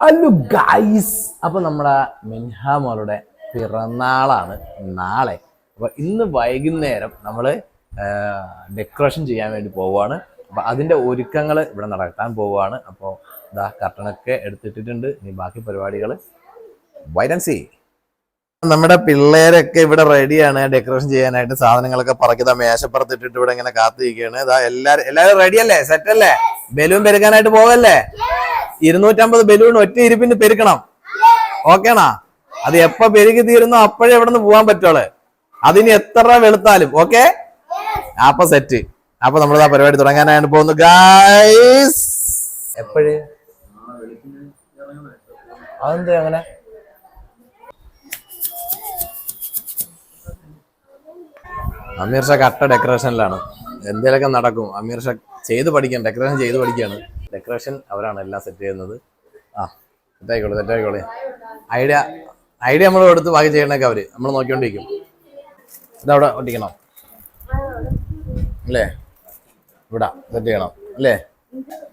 Hello guys അപ്പൊ നമ്മുടെ മിൻഹ മോളുടെ പിറന്നാളാണ് നാളെ. അപ്പൊ ഇന്ന് വൈകുന്നേരം നമ്മൾ ഡെക്കറേഷൻ ചെയ്യാൻ വേണ്ടി പോവുകയാണ് അപ്പൊ അതിന്റെ ഒരുക്കങ്ങൾ ഇവിടെ നടത്താൻ പോവുകയാണ് അപ്പോൾ ഇതാ കർട്ടനൊക്കെ എടുത്തിട്ടിട്ടുണ്ട്. ഇനി ബാക്കി പരിപാടികൾ വൈരൻസി നമ്മുടെ പിള്ളേരൊക്കെ ഇവിടെ റെഡിയാണ് ഡെക്കറേഷൻ ചെയ്യാനായിട്ട്. സാധനങ്ങളൊക്കെ പറക്കിതാ മേശപ്പുറത്തിട്ടിട്ട് ഇവിടെ ഇങ്ങനെ കാത്തിരിക്കുകയാണ്. ഇതാ എല്ലാരും എല്ലാവരും റെഡിയല്ലേ സെറ്റല്ലേ സെറ്റ് അല്ലേ? ബലൂൺ പെരുക്കാനായിട്ട് പോവല്ലേ? ഇരുന്നൂറ്റമ്പത് ബലൂൺ ഒറ്റ ഇരിപ്പിന് പെരുക്കണം. ഓക്കേണാ? അത് എപ്പോ പെരുകി തീരുന്നോ അപ്പോഴേ ഇവിടെ നിന്ന് പോകാൻ പറ്റുള്ളൂ. അതിന് എത്ര വെളുത്താലും ഓക്കെ? അപ്പൊ സെറ്റ് അപ്പൊ നമ്മൾ ആ പരിപാടി തുടങ്ങാനായിട്ട് പോകുന്നു. ഗായ്സ് എപ്പോഴേ? അതെന്താ അങ്ങനെ? അമീർ കട്ട ഡെക്കറേഷനിലാണ് എന്തേലൊക്കെ നടക്കും. അമീർ ഷാ ചെയ്ത് പഠിക്കാൻ ഡെക്കറേഷൻ ചെയ്ത് പഠിക്കുകയാണ് ഡെക്കറേഷൻ അവരാണ് എല്ലാം സെറ്റ് ചെയ്യുന്നത്. ആ സെറ്റായിക്കോളെ സെറ്റായിക്കോളെ ഐഡിയ ഐഡിയ നമ്മൾ എടുത്ത് ബാക്കി ചെയ്യണൊക്കെ അവർ നമ്മൾ നോക്കിക്കൊണ്ടിരിക്കും. ഇതവിടെ ഒട്ടിക്കണം. അല്ലേ? ഇവിടെ സെറ്റ് ചെയ്യണം. അല്ലേ?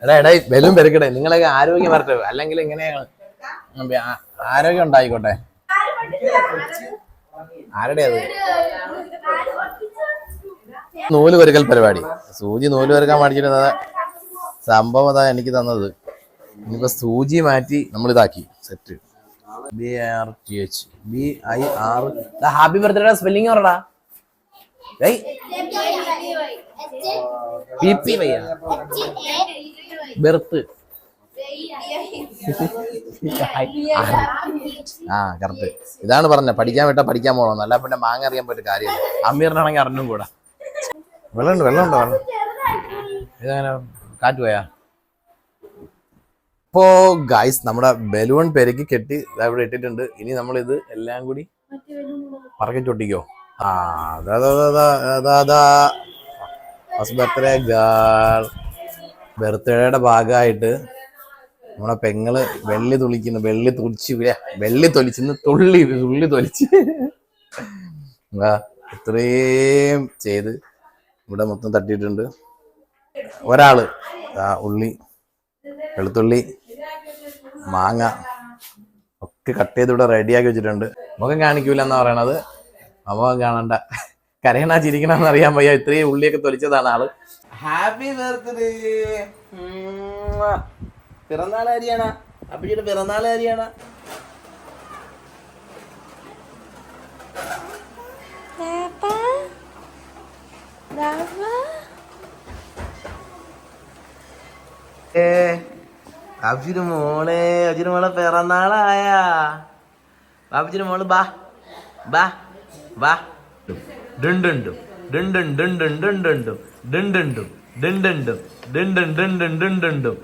എടാ എടാ ബലൂൺ പെരുക്കട്ടെ. നിങ്ങളൊക്കെ ആരോഗ്യം വരട്ടെ. അല്ലെങ്കിൽ ഇങ്ങനെയാണ് ആരോഗ്യം ഉണ്ടായിക്കോട്ടെ. ആരുടെ അത്? നൂൽ പെരുക്കൽ പരിപാടി. സൂചി നൂൽ പെരുക്കാൻ മേടിച്ചിട്ട് അതാ സംഭവം അതാ എനിക്ക് തന്നത്. ഇനിയിപ്പോ സൂചി മാറ്റി നമ്മൾ ഇതാക്കി. Set B R T H B I R happy birthday spelling പറടാ ബെർത്ത് ആ കറക്റ്റ് ഇതാണ് പറഞ്ഞത് പഠിക്കാൻ വിട്ടാ പഠിക്കാൻ പോകണം അല്ല പിന്നെ മാങ്ങ അറിയാൻ പറ്റും കാര്യമില്ല. അമീറിനാണെങ്കിൽ അറിഞ്ഞും കൂടാ. വെള്ളമുണ്ട് വെള്ളമുണ്ടോ? വെള്ളം ഇതങ്ങനെ? കാറ്റ് പോയാ ഇപ്പോ ഗൈസ് നമ്മുടെ ബലൂൺ പെരക്കി കെട്ടി ഇവിടെ ഇട്ടിട്ടുണ്ട്. ഇനി നമ്മൾ ഇത് എല്ലാം കൂടി പറക്കി ചൊട്ടിക്കോ. ആ ബർത്ത്ഡേ ഗാൾ ബർത്ത്ഡേയുടെ ഭാഗമായിട്ട് നമ്മുടെ പെങ്ങൾ വെള്ളി തുളിക്കുന്നു വെള്ളി തുളിച്ച് വെള്ളി തൊലിച്ചിന്ന് തുള്ളി തുള്ളി തൊലിച്ച്. ഇത്രയും ചെയ്ത് ഇവിടെ മൊത്തം തട്ടിയിട്ടുണ്ട്. ഒരാൾ. ആ ഉള്ളി വെളുത്തുള്ളി മാങ്ങ ഒക്കെ കട്ട് ചെയ്ത് ഇവിടെ റെഡിയാക്കി വെച്ചിട്ടുണ്ട്. മുഖം കാണിക്കൂല എന്ന് പറയണത്. മുഖം കാണണ്ട. കരയണ ചിരിക്കണമെന്ന് അറിയാൻ വയ്യ. ഇത്രയും ഉള്ളിയൊക്കെ തൊലിച്ചതാണ് ആൾ. ഹാപ്പി ബർത്ത്ഡേ പിറന്നാൾ ആരിയാണ്? അപ്പിയുടെ പിറന്നാൾ Papa? Papa? ഏ ബാബുജിന് മോളെ അജിന് മോളെ പിറന്നാളായ ബാബുജിന് മോൾ ബാ ബാ ബാ ഡുണ്ടുണ്ടും ഡുണ്ടും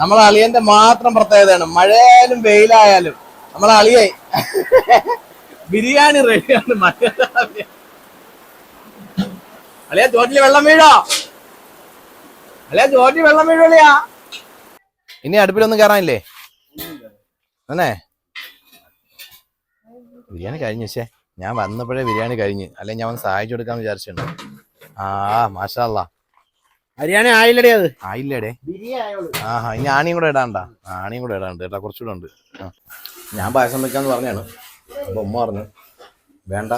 നമ്മളെ അളിയന്റെ മാത്രം പ്രത്യേകതയാണ്. മഴയായാലും വെയിലായാലും നമ്മളെ അളിയെ ബിരിയാണി റെഡിയാണ്. അളിയ ചോറ്റിൽ വെള്ളം വീഴോ? അളിയ ചോറ്റിൽ വെള്ളം വീഴോ അളിയാ ഇനി അടുപ്പിലൊന്നും കയറാനില്ലേ അന്നേ ബിരിയാണി കഴിഞ്ഞു പക്ഷേ ഞാൻ വന്നപ്പോഴേ ബിരിയാണി കഴിഞ്ഞ്. അല്ലെങ്കിൽ ഞാൻ വന്ന് സഹായിച്ചു കൊടുക്കാന്ന് വിചാരിച്ചിട്ടുണ്ട്. ആ മാഷാ ഹരിയാന ആയില്ലടേ അത്. ആയില്ലടേ. ആഹാ ഇനി ആണിയും കൂടെ ഇടാണ്ടാ. ആണിയും കൂടെ ഇടാണ്ട്. കേട്ടാ കുറച്ചുകൂടെ ഉണ്ട്. ആ. ഞാൻ പായസം വെക്കാന്ന് പറഞ്ഞാണ്. അപ്പൊ ഉമ്മ പറഞ്ഞു വേണ്ട.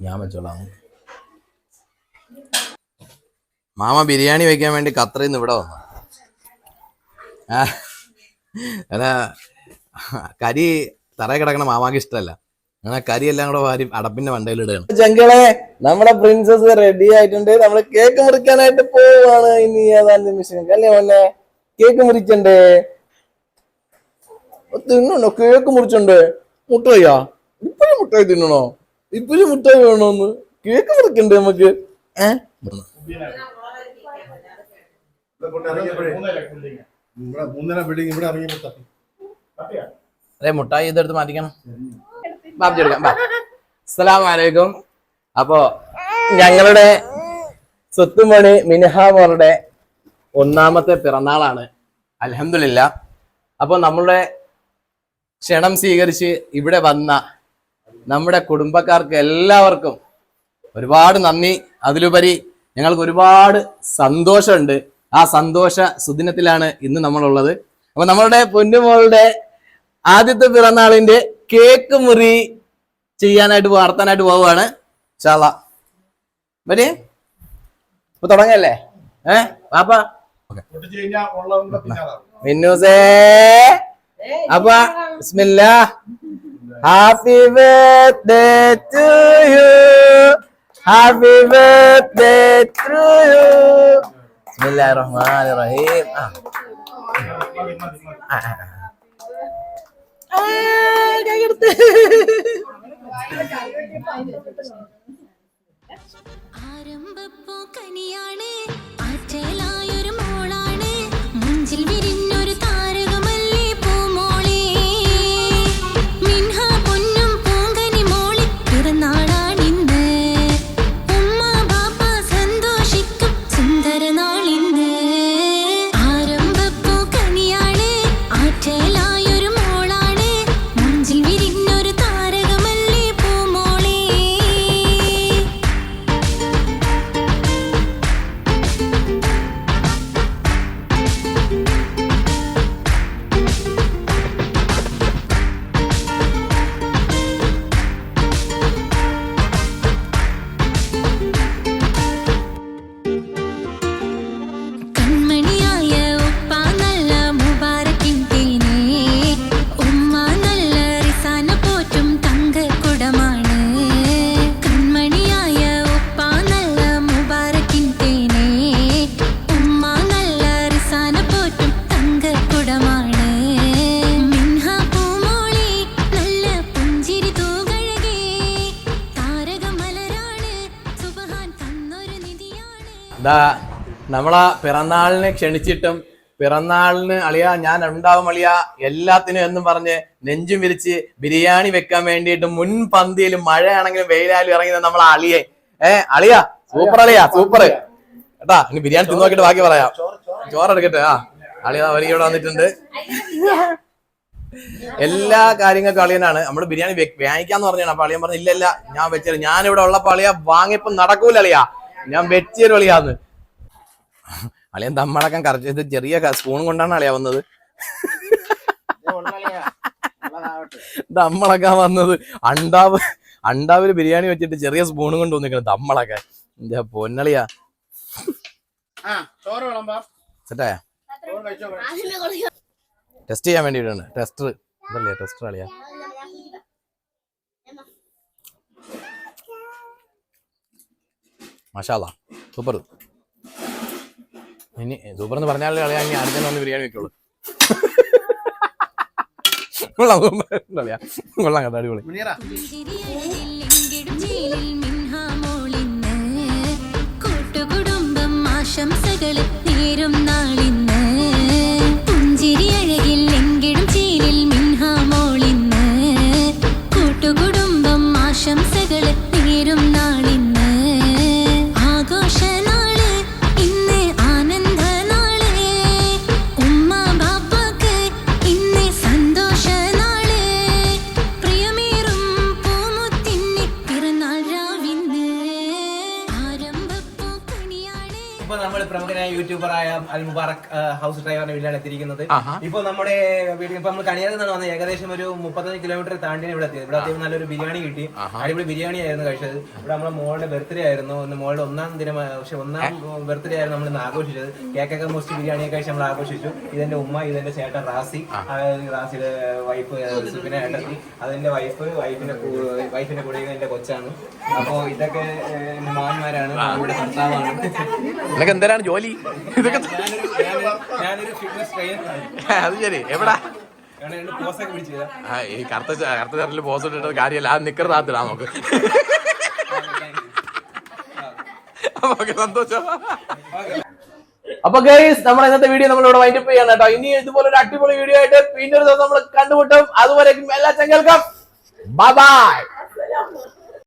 ഞാൻ വെച്ചോളാം. മാമ ബിരിയാണി വെക്കാൻ വേണ്ടി ഖത്തറിൽ നിന്ന് ഇവിടെ വന്നു. അല്ല കരി തറയിൽ കിടക്കണ മാമാക്ക് ഇഷ്ടമല്ല. അങ്ങനെ കരിയെല്ലാം എല്ലാം കൂടെ വാരി അടപ്പിന്റെ മണ്ടയിൽ ഇടുകയാണ്. ചങ്കളെ നമ്മുടെ പ്രിൻസസ് റെഡി ആയിട്ടുണ്ട്. നമ്മൾ കേക്ക് മുറിക്കാനായിട്ട് പോവാണ്. ഇനി ഏതാണ്ട് നിമിഷം അല്ലേ മോനെ? കേക്ക് മുറിക്കണ്ടേ? തിന്നണോ? കേക്ക് മുറിച്ചുണ്ട് മുട്ടായിയാ? ഇപ്പഴും മുട്ടായി തിന്നണോ? ഇപ്പഴും മുട്ടായി വേണോന്ന്? കേക്ക് മുറിക്കണ്ടേ നമുക്ക്? ഏഹ് മൂന്നര ബിൽഡിംഗ് ഇവിടെ ഇറങ്ങിയപ്പോ മുട്ടായി. ഇതെടുത്ത് മാറ്റിക്കണം. ബാബു എടുക്കാം ബാ. അസ്സലാമു അലൈക്കും അപ്പോ ഞങ്ങളുടെ സ്വത്തുമണി മിനിഹാമോറുടെ ഒന്നാമത്തെ പിറന്നാളാണ്. അലഹമില്ല അപ്പൊ നമ്മളുടെ ക്ഷണം സ്വീകരിച്ച് ഇവിടെ വന്ന നമ്മുടെ കുടുംബക്കാർക്ക് എല്ലാവർക്കും ഒരുപാട് നന്ദി. അതിലുപരി ഞങ്ങൾക്ക് ഒരുപാട് സന്തോഷമുണ്ട്. ആ സന്തോഷ സുദിനത്തിലാണ് ഇന്ന് നമ്മളുള്ളത്. അപ്പൊ നമ്മളുടെ പൊന്നുമോളുടെ ആദ്യത്തെ പിറന്നാളിന്റെ കേക്ക് മുറി ചെയ്യാനായിട്ട് വാർത്താനായിട്ട് പോവുകയാണ് ചാള മതി. ഇപ്പൊ തുടങ്ങല്ലേ? ഏ? പാപ്പ മിന്നൂസേ. അപ്പ ബിസ്മില്ല. Happy birthday to you. Happy birthday to you. ബിസ്മില്ലാഹിർ റഹ്മാനിർ റഹീം. ആ, കൈയെടുത്ത്. ആരംഭപ്പൂ കനിയാണ് ആറ്റലായൊരു ദാ നമ്മളാ പിറന്നാളിനെ ക്ഷണിച്ചിട്ടും പിറന്നാളിന് അളിയ ഞാൻ ഉണ്ടാവും അളിയ എല്ലാത്തിനും എന്നും പറഞ്ഞ് നെഞ്ചും വിരിച്ച് ബിരിയാണി വെക്കാൻ വേണ്ടിയിട്ട് മുൻപന്തിയിലും മഴയാണെങ്കിലും വെയിലായാലും ഇറങ്ങി നമ്മളെ അളിയെ. ഏ അളിയ സൂപ്പർ അളിയ സൂപ്പർ. കേട്ടാ ഇനി ബിരിയാണി തിന്നു നോക്കിട്ട് ബാക്കി പറയാം. ചോറെടുക്കട്ടെ ആ. അളിയ ഇവിടെ വന്നിട്ടുണ്ട്. എല്ലാ കാര്യങ്ങൾക്കും അളിയനാണ്. നമ്മൾ ബിരിയാണി വാങ്ങിക്കാന്ന് പറഞ്ഞാണ്. അപ്പൊ അളിയൻ പറഞ്ഞു ഇല്ല ഇല്ല ഞാൻ വെച്ചത് ഞാൻ ഇവിടെ ഉള്ളപ്പോ അളിയ വാങ്ങിയപ്പോ നടക്കൂല അളിയ. ഞാൻ വെച്ചൊരു അളിയാന്ന് അളിയൻ തമ്മടക്കം കറച്ച് ഇത് ചെറിയ സ്പൂൺ കൊണ്ടാണ് അളിയ വന്നത് ദമ്മളക്കാൻ വന്നത് അണ്ടാവ് അണ്ടാവിൽ ബിരിയാണി വെച്ചിട്ട് ചെറിയ സ്പൂണും കൊണ്ട് വന്നിരിക്കണം ദമ്മളക്കാൻ എന്റെ പൊന്നളിയാ. സെറ്റായ? ടെസ്റ്റ് ചെയ്യാൻ വേണ്ടിയിട്ടാണ് ടെസ്റ്റർ ഇതല്ലേ ടെസ്റ്റർ അളിയാ. മഷാല സൂപ്പർ ഇനി സൂപ്പർ എന്ന് പറഞ്ഞാലേ കളിയാ ഇനി അടുത്ത വന്ന് ബിരിയാണി വെക്കുള്ളൂ. കൊള്ളാം കൊള്ളാം കേട്ടോ അടിപൊളി. കൂട്ടുകുടുംബം ആശംസകൾ നേരും നാളിന്ന്. പുഞ്ചിരിയഴകില്ലെങ്കിലും നമ്മൾ പ്രമുഖനായ യൂട്യൂബറായ അൽ മുബാറക് ഹൗസ് ഡ്രൈവറിന്റെ വീട്ടിലാണ് എത്തിയിരിക്കുന്നത്. ഇപ്പൊ നമ്മുടെ വീട്ടിൽ ഇപ്പൊ നമ്മൾ കണിയാറിൽ നിന്നാണ് വന്നത്. ഏകദേശം ഒരു മുപ്പത്തഞ്ച് കിലോമീറ്റർ താണ്ടിന് ഇവിടെ എത്തിയത്. ഇവിടെ അത്യാവശ്യം നല്ലൊരു ബിരിയാണി കിട്ടി. അടിപൊളി ബിരിയാണി ആയിരുന്നു കഴിച്ചത്. ഇവിടെ നമ്മുടെ മോളുടെ ബർത്ത്ഡേ ആയിരുന്നു. ഇന്ന് മോളുടെ ഒന്നാം ദിനം പക്ഷെ ഒന്നാം ബർത്ത്ഡേ ആയിരുന്നു നമ്മൾ ഇന്ന് ആഘോഷിച്ചത്. കേക്കൊക്കെ മുറിച്ച് ബിരിയാണിയൊക്കെ കഴിച്ച് നമ്മൾ ആഘോഷിച്ചു. ഇതെന്റെ ഉമ്മ ഇതെന്റെ ചേട്ടൻ റാസി. റാസിയുടെ വൈഫ് സുബിന ഏട്ടത്തി അതെന്റെ വൈഫ് വൈഫിന്റെ വൈഫിന്റെ കൂടെ എന്റെ കൊച്ചാണ്. അപ്പോ ഇതൊക്കെ മാന്മാരാണ്. ഭർത്താവാണ്. എന്തിനാണ് ജോലി? ഇതൊക്കെ അത് ശരി. എവിടാ? ഈ കറുത്ത കറുത്ത ചരലിൽ പോസ് ഇട്ടിട്ട് കാര്യമല്ല. ആ നിക്കർ താത്തിടാ നമുക്ക്. അപ്പൊ ഓക്കേ, സന്തോഷം. അപ്പൊ ഗൈസ് നമ്മൾ ഇന്നത്തെ വീഡിയോ നമ്മൾ ഇവിടെ വൈൻഡപ്പ് ചെയ്യാണ് കേട്ടോ. ഇനി ഇതുപോലെ ഒരു അടിപൊളി വീഡിയോ ആയിട്ട് പിന്നെ ഒരു ദിവസം നമ്മൾ കണ്ടുമുട്ടും. അതുവരേക്കും എല്ലാ ചങ്ങൾക്കും. Bye bye